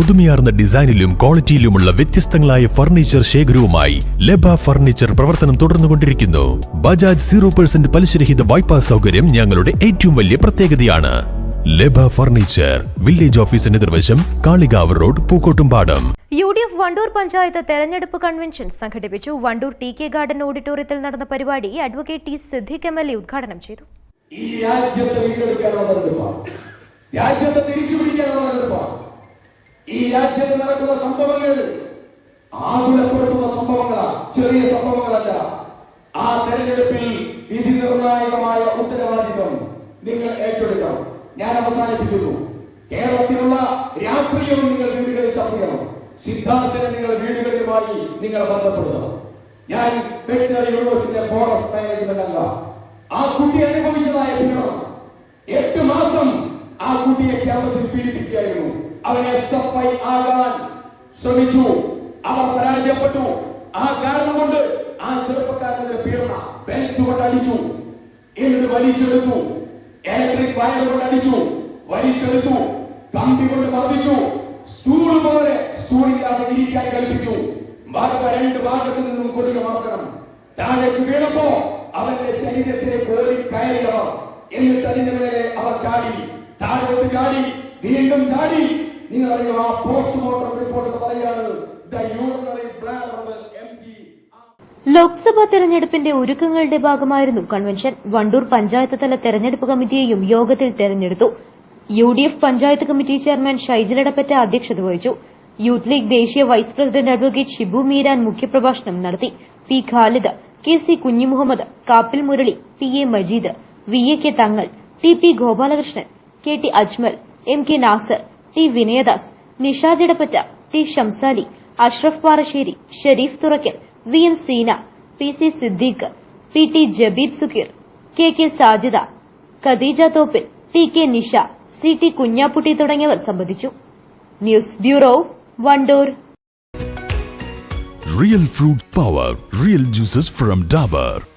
പുതുമയാർന്ന ഡിസൈനിലും ക്വാളിറ്റിയിലുമുള്ള വ്യത്യസ്തങ്ങളായ ഫർണിച്ചർ ശേഖരവുമായി ലബ ഫർണിച്ചർ പ്രവർത്തനം തുടർന്നുകൊണ്ടിരിക്കുന്നു. ബജാജ് സീറോ പെർസെന്റ് പലിശരഹിത വായ്പാ സൗകര്യം ഞങ്ങളുടെ ഏറ്റവും വലിയ പ്രത്യേകതയാണ്. ലബ ഫർണിച്ചർ വില്ലേജ് ഓഫീസിന് നിർവശം Kalikavu road Pookkottumpadam. U D F Wandoor panchayat തെരഞ്ഞെടുപ്പ് കൺവെൻഷൻ സംഘടിപ്പിച്ചു. വണ്ടൂർ ടി കെ ഗാർഡൻ ഓഡിറ്റോറിയത്തിൽ നടന്ന പരിപാടി advocate T Siddique M L A ഉദ്ഘാടനം ചെയ്തു. ഈ രാജ്യത്തെ വീണ്ടെടുക്കാനുള്ള രാജ്യത്തെ തിരിച്ചു പിടിക്കാനുള്ള ഈ രാജ്യത്ത് നടക്കുന്ന സംഭവങ്ങൾ ആകുലപ്പെടുത്തുന്ന സംഭവങ്ങളാണ് ചെറിയ സംഭവങ്ങളല്ല. ആ തെരഞ്ഞെടുപ്പിൽ വിധി നിർണായകമായ ഉത്തരവാദിത്വം നിങ്ങൾ ഏറ്റെടുക്കണം. ഞാൻ അവസാനിപ്പിക്കുന്നു. കേരളത്തിലുള്ള രാഷ്ട്രീയവും നിങ്ങൾ വീടുകളിൽ ചർച്ച ചെയ്യണം. സിദ്ധാന്തനെ നിങ്ങൾ വീടുകളുമായി നിങ്ങൾ ബന്ധപ്പെടുത്തണം. ഞാൻ വെറ്റിനറി യൂണിവേഴ്സിറ്റിയുടെ ബോർഡ് ഓഫ് മാനേജ്മെന്റ് അല്ല ആ കുട്ടി അനുഭവിച്ചതായ പീഡനം എട്ട് മാസം ആ കുട്ടിയെ ക്യാമ്പസിൽ പീഡിപ്പിക്കുകയായിരുന്നു. അവൻ എസ് എഫ് ഐ ആകാൻ ശ്രമിച്ചു. അവർ പരാജയപ്പെട്ടു. ആ കാരണം കൊണ്ട് ആ ചെറുപ്പക്കാരന്റെ പീഡന ബെൽറ്റ് കൊണ്ട് അടിച്ചു. എന്നിട്ട് വലിച്ചെടുത്തു. ഇലക്ട്രിക് വയർ കൊണ്ട് അടിച്ചു. വലിച്ചെടുത്തു. കമ്പി കൊണ്ട് മർദ്ദിച്ചു. സ്റ്റൂൾ പോലെ സ്റ്റൂളില്ലാതെ ഇരിക്കാൻ കൽപ്പിച്ചു ഭാഗത്ത് രണ്ട് ഭാഗത്തു നിന്നും കൊതുക് മറക്കണം താഴേക്ക് വീണപ്പോ അവന്റെ ശരീരത്തിലെ കോരി കയറിയവർ. എന്നിട്ട് അതിന്റെ മേലെ അവർ ചാടി. താഴോട്ട് ചാടി. വീണ്ടും ചാടി. നിങ്ങൾ അറിയുക ആ പോസ്റ്റ്മോർട്ടം റിപ്പോർട്ട് പറയാണ് ലോക്സഭാ തെരഞ്ഞെടുപ്പിന്റെ ഒരുക്കങ്ങളുടെ ഭാഗമായിരുന്നു കൺവെൻഷൻ. വണ്ടൂർ പഞ്ചായത്ത് തല തെരഞ്ഞെടുപ്പ് കമ്മിറ്റിയെയും യോഗത്തിൽ തെരഞ്ഞെടുത്തു. U D F panchayat committee chairman Shaijiladappatta അധ്യക്ഷത വഹിച്ചു. യൂത്ത് ലീഗ് ദേശീയ vice president advocate Shibu Meeran മുഖ്യപ്രഭാഷണം നടത്തി. P Khalid K C Kunhimuhammed Kappil Murali P A Majeed V A K Thangal T P Gopalakrishnan K T Ajmal M K Nasar T Vinayadas Nisha Edappatta T Shamsali Ashraf Parassery Shareef Thurakkal V M Seena P C Siddique P T Jabeeb Sukkeer K K Sajida Khadeeja Thoppil T K Nisha C T Kunhapputti തുടങ്ങിയവർ സംബന്ധിച്ചു news bureau Wandoor real fruit power real juices from Dabur.